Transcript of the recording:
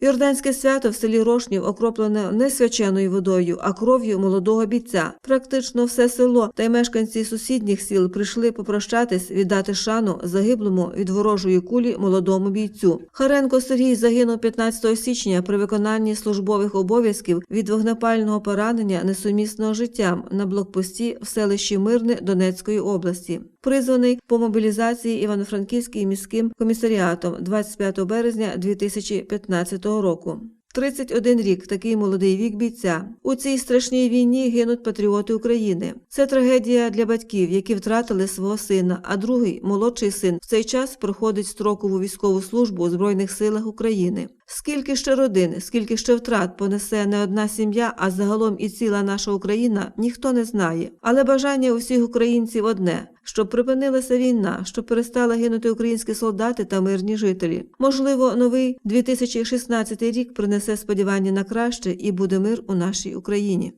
Йорданське свято в селі Рошнів окроплене не свяченою водою, а кров'ю молодого бійця. Практично все село та й мешканці сусідніх сіл прийшли попрощатись, віддати шану загиблому від ворожої кулі молодому бійцю. Харенко Сергій загинув 15 січня при виконанні службових обов'язків від вогнепального поранення несумісного життям на блокпості в селищі Мирне Донецької області. Призваний по мобілізації Івано-Франківським міським комісаріатом 25 березня 2015 року. 31 рік такий молодий вік бійця. У цій страшній війні гинуть патріоти України. Це трагедія для батьків, які втратили свого сина, а другий, молодший син, в цей час проходить строкову військову службу у Збройних силах України. Скільки ще родин, скільки ще втрат понесе не одна сім'я, а загалом і ціла наша Україна, ніхто не знає. Але бажання усіх українців одне щоб припинилася війна, щоб перестали гинути українські солдати та мирні жителі. Можливо, новий 2016 рік принесе сподівання на краще і буде мир у нашій Україні.